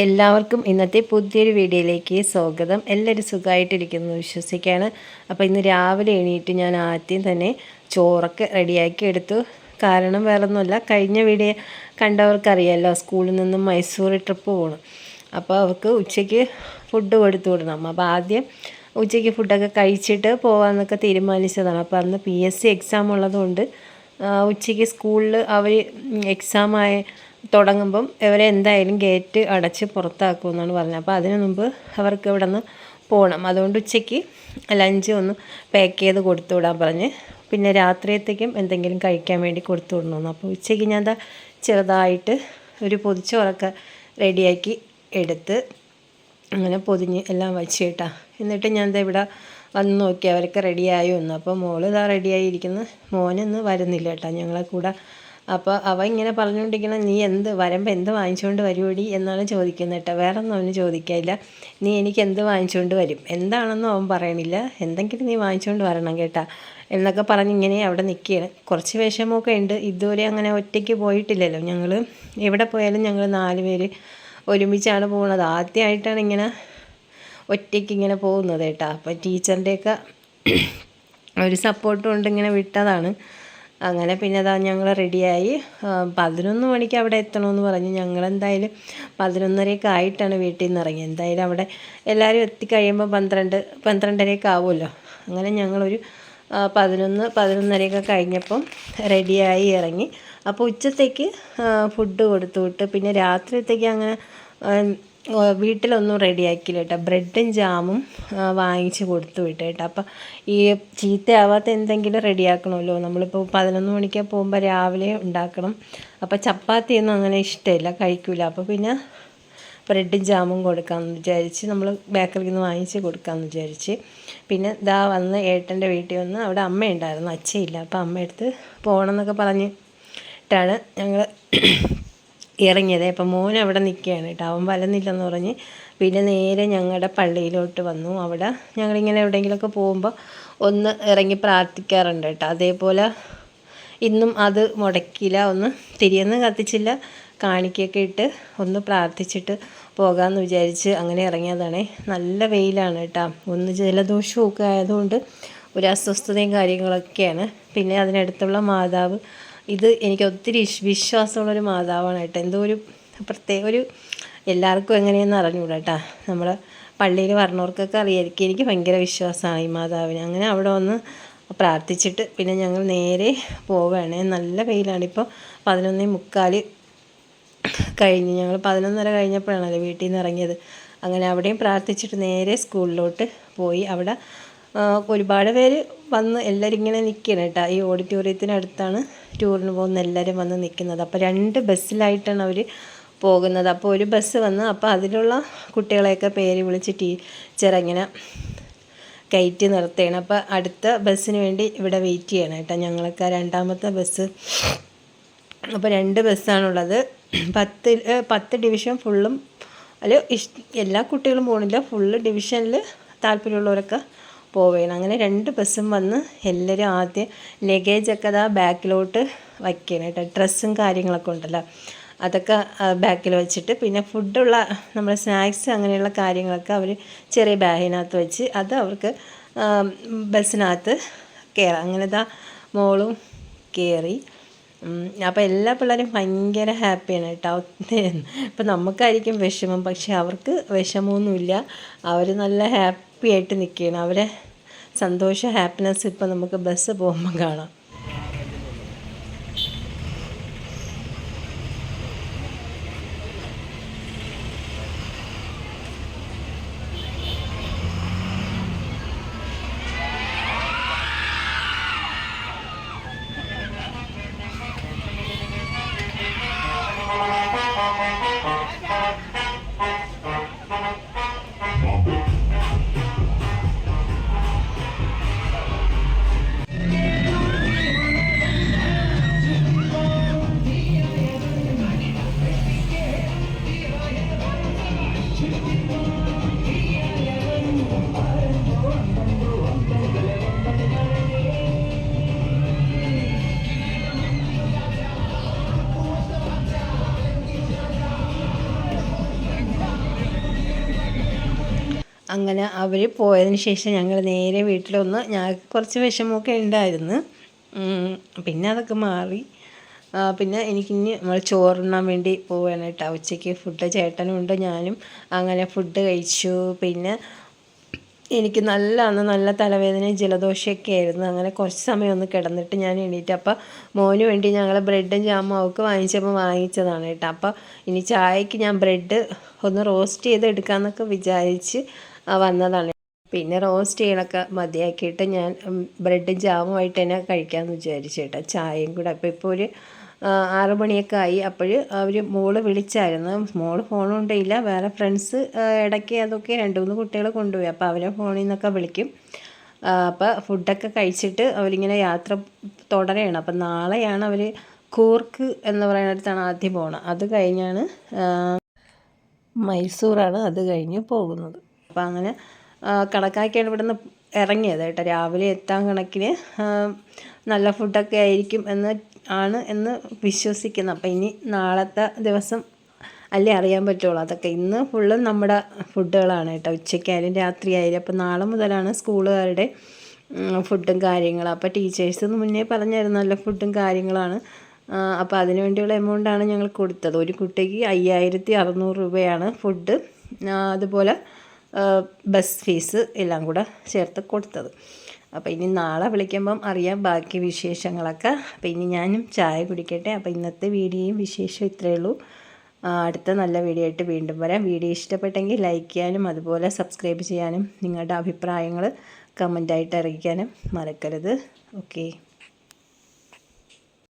എല്ലാവർക്കും ഇന്നത്തെ പുതിയൊരു വീഡിയോയിലേക്ക് സ്വാഗതം. എല്ലാവരും സുഖമായിട്ടിരിക്കുന്നു വിശ്വസിക്കുകയാണ്. അപ്പോൾ ഇന്ന് രാവിലെ എണീറ്റ് ഞാൻ ആദ്യം തന്നെ ചോറൊക്കെ റെഡിയാക്കി എടുത്തു. കാരണം വേറൊന്നുമല്ല കഴിഞ്ഞ വീഡിയോ കണ്ടവർക്കറിയാമല്ലോ സ്കൂളിൽ നിന്നും മൈസൂർ ട്രിപ്പ് പോകണം അപ്പോൾ അവർക്ക് ഉച്ചയ്ക്ക് ഫുഡ് കൊടുത്തു വിടണം. അപ്പോൾ ആദ്യം ഉച്ചയ്ക്ക് ഫുഡൊക്കെ കഴിച്ചിട്ട് പോകാമെന്നൊക്കെ തീരുമാനിച്ചതാണ്. അപ്പോൾ അന്ന് പി എസ് സി എക്സാം ഉള്ളതുകൊണ്ട് ഉച്ചയ്ക്ക് സ്കൂളിൽ അവർ എക്സാമായ തുടങ്ങുമ്പം ഇവരെ എന്തായാലും ഗേറ്റ് അടച്ച് പുറത്താക്കുമെന്നാണ് പറഞ്ഞത്. അപ്പോൾ അതിനു മുമ്പ് അവർക്ക് ഇവിടെ നിന്ന് പോകണം അതുകൊണ്ട് ഉച്ചയ്ക്ക് ലഞ്ച് ഒന്ന് പാക്ക് ചെയ്ത് കൊടുത്തു വിടാൻ പറഞ്ഞ്. പിന്നെ രാത്രിയത്തേക്കും എന്തെങ്കിലും കഴിക്കാൻ വേണ്ടി കൊടുത്തു വിടണമെന്ന്. അപ്പോൾ ഉച്ചയ്ക്ക് ഞാൻ എന്താ ചെറുതായിട്ട് ഒരു പൊതിച്ചോറൊക്കെ റെഡിയാക്കി എടുത്ത് അങ്ങനെ പൊതിഞ്ഞ് എല്ലാം വച്ചിട്ടാ എന്നിട്ട് ഞാൻ എന്താ ഇവിടെ വന്ന് നോക്കി അവരൊക്കെ റെഡിയായോ എന്ന്. അപ്പോൾ മോൾ ഇതാ റെഡിയായിരിക്കുന്നു മോനൊന്നും വരുന്നില്ല കേട്ടോ. ഞങ്ങളെ കൂടെ അപ്പോൾ അവ ഇങ്ങനെ പറഞ്ഞുകൊണ്ടിരിക്കണം നീ എന്ത് വരുമ്പോൾ എന്ത് വാങ്ങിച്ചുകൊണ്ട് വരുവടി? എന്നാണ് ചോദിക്കുന്നത് കേട്ടോ. വേറെ ഒന്നും അവന് ചോദിക്കാനില്ല. നീ എനിക്ക് എന്ത് വാങ്ങിച്ചുകൊണ്ട് വരും? എന്താണെന്നും അവൻ പറയണില്ല. എന്തെങ്കിലും നീ വാങ്ങിച്ചുകൊണ്ട് വരണം കേട്ടാ. എന്നൊക്കെ പറഞ്ഞ് ഇങ്ങനെ അവിടെ നിൽക്കുകയാണ്. കുറച്ച് വിഷമമൊക്കെ ഉണ്ട്. ഇതുവരെ അങ്ങനെ ഒറ്റയ്ക്ക് പോയിട്ടില്ലല്ലോ ഞങ്ങൾ എവിടെ പോയാലും ഞങ്ങൾ നാല് പേര് ഒരുമിച്ചാണ് പോകുന്നത്. ആദ്യമായിട്ടാണ് ഇങ്ങനെ ഒറ്റയ്ക്ക് ഇങ്ങനെ പോകുന്നത് കേട്ടോ. അപ്പം ടീച്ചറിന്റെയൊക്കെ ഒരു സപ്പോർട്ട് കൊണ്ട് ഇങ്ങനെ വിട്ടതാണ്. അങ്ങനെ പിന്നെ അതാ ഞങ്ങൾ റെഡിയായി പതിനൊന്ന് മണിക്ക് അവിടെ എത്തണമെന്ന് പറഞ്ഞ്. ഞങ്ങൾ എന്തായാലും പതിനൊന്നരയൊക്കെ ആയിട്ടാണ് വീട്ടിൽ നിന്ന് ഇറങ്ങി എന്തായാലും അവിടെ എല്ലാവരും എത്തിക്കഴിയുമ്പോൾ പന്ത്രണ്ട് പന്ത്രണ്ടരയൊക്കെ ആവുമല്ലോ. അങ്ങനെ ഞങ്ങളൊരു പതിനൊന്ന് പതിനൊന്നരയൊക്കെ കഴിഞ്ഞപ്പം റെഡിയായി ഇറങ്ങി. അപ്പോൾ ഉച്ചത്തേക്ക് ഫുഡ് കൊടുത്തു വിട്ട്. പിന്നെ രാത്രിയത്തേക്ക് അങ്ങനെ വീട്ടിലൊന്നും റെഡിയാക്കിയില്ല കേട്ടോ. ബ്രെഡും ജാമും വാങ്ങിച്ച് കൊടുത്തു വിട്ടു കേട്ടോ. അപ്പം ഈ ചീത്തയാവാത്ത എന്തെങ്കിലും റെഡിയാക്കണമല്ലോ. നമ്മളിപ്പോൾ പതിനൊന്ന് മണിക്കാണ് പോകുമ്പോൾ രാവിലെ ഉണ്ടാക്കണം. അപ്പോൾ ചപ്പാത്തിയൊന്നും അങ്ങനെ ഇഷ്ടമില്ല കഴിക്കില്ല അപ്പോൾ പിന്നെ ബ്രെഡും ജാമും കൊടുക്കാമെന്ന് വിചാരിച്ച് നമ്മൾ ബേക്കറിയിൽ നിന്ന് വാങ്ങിച്ച് കൊടുക്കാമെന്ന് വിചാരിച്ച് പിന്നെ ഇതാ വന്ന് ഏട്ടന്റെ വീട്ടിൽ വന്ന് അവിടെ അമ്മയുണ്ടായിരുന്നു അച്ഛയില്ല. അപ്പോൾ അമ്മയടുത്ത് പോകണമെന്നൊക്കെ പറഞ്ഞിട്ടാണ് ഞങ്ങൾ ഇറങ്ങിയത്. അപ്പം മോൻ അവിടെ നിൽക്കുകയാണ് കേട്ടോ. അവൻ വലന്നില്ലെന്ന് പറഞ്ഞ് പിന്നെ നേരെ ഞങ്ങളുടെ പള്ളിയിലോട്ട് വന്നു. അവിടെ ഞങ്ങളിങ്ങനെ എവിടെയെങ്കിലുമൊക്കെ പോകുമ്പോൾ ഒന്ന് ഇറങ്ങി പ്രാർത്ഥിക്കാറുണ്ട് കേട്ടോ. അതേപോലെ ഇന്നും അത് മുടക്കില്ല ഒന്ന് തിരിയൊന്നും കത്തിച്ചില്ല. കാണിക്കൊക്കെ ഇട്ട് ഒന്ന് പ്രാർത്ഥിച്ചിട്ട് പോകാമെന്ന് വിചാരിച്ച് അങ്ങനെ ഇറങ്ങിയതാണ്. നല്ല വെയിലാണ് കേട്ടോ. ഒന്ന് ജലദോഷവും ഒക്കെ ആയതുകൊണ്ട് ഒരു അസ്വസ്ഥതയും കാര്യങ്ങളൊക്കെയാണ്. പിന്നെ അതിനടുത്തുള്ള മാതാവ്. ഇത് എനിക്ക് ഒത്തിരി വിശ് വിശ്വാസമുള്ളൊരു മാതാവാണ് കേട്ടോ. എന്തോ ഒരു പ്രത്യേക ഒരു എല്ലാവർക്കും എങ്ങനെയെന്ന് അറിഞ്ഞൂടാ കേട്ടോ. നമ്മൾ പള്ളിയിൽ വരണവർക്കൊക്കെ അറിയായിരിക്കും. എനിക്ക് ഭയങ്കര വിശ്വാസമാണ് ഈ മാതാവിന്. അങ്ങനെ അവിടെ വന്ന് പ്രാർത്ഥിച്ചിട്ട് പിന്നെ ഞങ്ങൾ നേരെ പോവുകയാണ് നല്ല വെയിലാണ്. ഇപ്പോൾ പതിനൊന്നേ മുക്കാൽ കഴിഞ്ഞ്. ഞങ്ങൾ പതിനൊന്നര കഴിഞ്ഞപ്പോഴാണല്ലോ വീട്ടിൽ നിന്ന് ഇറങ്ങിയത്. അങ്ങനെ അവിടെയും പ്രാർത്ഥിച്ചിട്ട് നേരെ സ്കൂളിലോട്ട് പോയി. അവിടെ ഒരുപാട് പേര് വന്ന് എല്ലാവരും ഇങ്ങനെ നിൽക്കണം കേട്ടോ. ഈ ഓഡിറ്റോറിയത്തിനടുത്താണ് ടൂറിന് പോകുന്ന എല്ലാവരും വന്ന് നിൽക്കുന്നത് അപ്പോൾ രണ്ട് ബസ്സിലായിട്ടാണ് അവർ പോകുന്നത്. അപ്പോൾ ഒരു ബസ് വന്ന് അപ്പോൾ അതിലുള്ള കുട്ടികളെയൊക്കെ പേര് വിളിച്ച് ടീച്ചർ ഇങ്ങനെ കയറ്റി നിർത്തുകയാണ്. അപ്പോൾ അടുത്ത ബസ്സിന് വേണ്ടി ഇവിടെ വെയിറ്റ് ചെയ്യണം കേട്ടോ. ഞങ്ങൾക്ക് രണ്ടാമത്തെ ബസ് അപ്പോൾ രണ്ട് ബസ്സാണുള്ളത്. പത്ത് പത്ത് ഡിവിഷൻ ഫുള്ളും അല്ല എല്ലാ കുട്ടികളും പോകണില്ല ഫുള്ള് ഡിവിഷനിൽ താല്പര്യമുള്ളവരൊക്കെ പോവുകയാണ് അങ്ങനെ രണ്ട് ബസ്സും വന്ന് എല്ലാവരും ആദ്യം ലഗേജൊക്കെ അതാ ബാക്കിലോട്ട് വയ്ക്കണം കേട്ടോ ഡ്രസ്സും കാര്യങ്ങളൊക്കെ ഉണ്ടല്ലോ. അതൊക്കെ ബാക്കിൽ വെച്ചിട്ട് പിന്നെ ഫുഡുള്ള നമ്മുടെ സ്നാക്സ് അങ്ങനെയുള്ള കാര്യങ്ങളൊക്കെ അവർ ചെറിയ ബാഗിനകത്ത് വെച്ച് അത് അവർക്ക് ബസ്സിനകത്ത് കയറാം അങ്ങനെ ഇതാ മോളും കയറി അപ്പോൾ എല്ലാ പിള്ളേരും ഭയങ്കര ഹാപ്പിയാണ് കേട്ടോ ഇപ്പം നമുക്കായിരിക്കും വിഷമം. പക്ഷെ അവർക്ക് വിഷമമൊന്നുമില്ല. അവർ നല്ല ഹാപ്പി ആയിട്ട് നിൽക്കുകയാണ്. അവരെ സന്തോഷം ഹാപ്പിനെസ് ഇപ്പം നമുക്ക് ബസ് പോകുമ്പോൾ കാണാം. അങ്ങനെ അവർ പോയതിന് ശേഷം ഞങ്ങൾ നേരെ വീട്ടിലൊന്ന് ഞാൻ കുറച്ച് വിഷമമൊക്കെ ഉണ്ടായിരുന്നു പിന്നെ അതൊക്കെ മാറി. പിന്നെ എനിക്കിനി നമ്മൾ ചോറുണ്ണാൻ വേണ്ടി പോവുകയാണ് കേട്ടോ ഉച്ചയ്ക്ക് ഫുഡ് ചേട്ടനും ഉണ്ട് ഞാനും. അങ്ങനെ ഫുഡ് കഴിച്ചു. പിന്നെ എനിക്ക് നല്ല അന്ന് നല്ല തലവേദനയും ജലദോഷമൊക്കെ ആയിരുന്നു. അങ്ങനെ കുറച്ച് സമയം ഒന്ന് കിടന്നിട്ട് ഞാൻ എണീറ്റ് അപ്പോൾ മോന് വേണ്ടി ഞങ്ങൾ ബ്രെഡും ജാമും അവൾക്ക് വാങ്ങിച്ചപ്പോൾ വാങ്ങിച്ചതാണ് കേട്ടോ. അപ്പോൾ ഇനി ചായക്ക് ഞാൻ ബ്രെഡ് ഒന്ന് റോസ്റ്റ് ചെയ്ത് എടുക്കാമെന്നൊക്കെ വിചാരിച്ച് വന്നതാണ്. പിന്നെ റോസ്റ്റ് ചെയ്യണൊക്കെ മതിയാക്കിയിട്ട് ഞാൻ ബ്രെഡ് ജാമുമായിട്ട് തന്നെ കഴിക്കാമെന്ന് വിചാരിച്ചു കേട്ടോ. ചായയും കൂടെ. അപ്പോൾ ഇപ്പോൾ ഒരു ആറ് മണിയൊക്കെ ആയി. അപ്പോൾ അവർ മോൾ വിളിച്ചായിരുന്നു. മോൾ ഫോൺ കൊണ്ടില്ല വേറെ ഫ്രണ്ട്സ് ഇടയ്ക്ക് അതൊക്കെ രണ്ട് മൂന്ന് കുട്ടികൾ കൊണ്ടുപോയി. അപ്പോൾ അവരെ ഫോണിൽ നിന്നൊക്കെ വിളിക്കും. അപ്പോൾ ഫുഡൊക്കെ കഴിച്ചിട്ട് അവരിങ്ങനെ യാത്ര തുടരുകയാണ് അപ്പോൾ നാളെയാണ് അവർ കൂർക്ക് എന്ന് പറയുന്ന പറയുന്നിടത്താണ് ആദ്യം പോകണം അത് കഴിഞ്ഞാണ് മൈസൂറാണ് അത് കഴിഞ്ഞ് പോകുന്നത്. അപ്പം അങ്ങനെ കണക്കാക്കിയാണ് ഇവിടുന്ന് ഇറങ്ങിയത് കേട്ടോ. രാവിലെ എത്താൻ കണക്കിന് നല്ല ഫുഡൊക്കെ ആയിരിക്കും എന്ന് ആണ് എന്ന് വിശ്വസിക്കുന്നു അപ്പം ഇനി നാളത്തെ ദിവസം അല്ലേ അറിയാൻ പറ്റുള്ളൂ. അതൊക്കെ ഇന്ന് ഫുള്ളും നമ്മുടെ ഫുഡുകളാണ് കേട്ടോ. ഉച്ചയ്ക്കായാലും രാത്രിയായാലും. അപ്പം നാളെ മുതലാണ് സ്കൂളുകാരുടെ ഫുഡും കാര്യങ്ങളും. അപ്പോൾ ടീച്ചേഴ്സ് മുന്നേ പറഞ്ഞായിരുന്നു നല്ല ഫുഡും കാര്യങ്ങളാണ്. അപ്പോൾ അതിന് വേണ്ടിയുള്ള എമൗണ്ടാണ് ഞങ്ങൾ കൊടുത്തത്. ഒരു കുട്ടിക്ക് അയ്യായിരത്തി അറുന്നൂറ് രൂപയാണ് ഫുഡ്. അതുപോലെ ബസ് ഫീസ് എല്ലാം കൂടെ ചേർത്ത് കൊടുത്തത്. അപ്പോൾ ഇനി നാളെ വിളിക്കുമ്പം അറിയാം ബാക്കി വിശേഷങ്ങളൊക്കെ. അപ്പോൾ ഇനി ഞാനും ചായ കുടിക്കട്ടെ. അപ്പോൾ ഇന്നത്തെ വീഡിയോയും വിശേഷം ഇത്രയേ ഉള്ളൂ. അടുത്ത നല്ല വീഡിയോ ആയിട്ട് വീണ്ടും വരാം. വീഡിയോ ഇഷ്ടപ്പെട്ടെങ്കിൽ ലൈക്ക് ചെയ്യാനും അതുപോലെ സബ്സ്ക്രൈബ് ചെയ്യാനും നിങ്ങളുടെ അഭിപ്രായങ്ങൾ കമന്റായിട്ട് അറിയിക്കാനും മറക്കരുത്. ഓക്കെ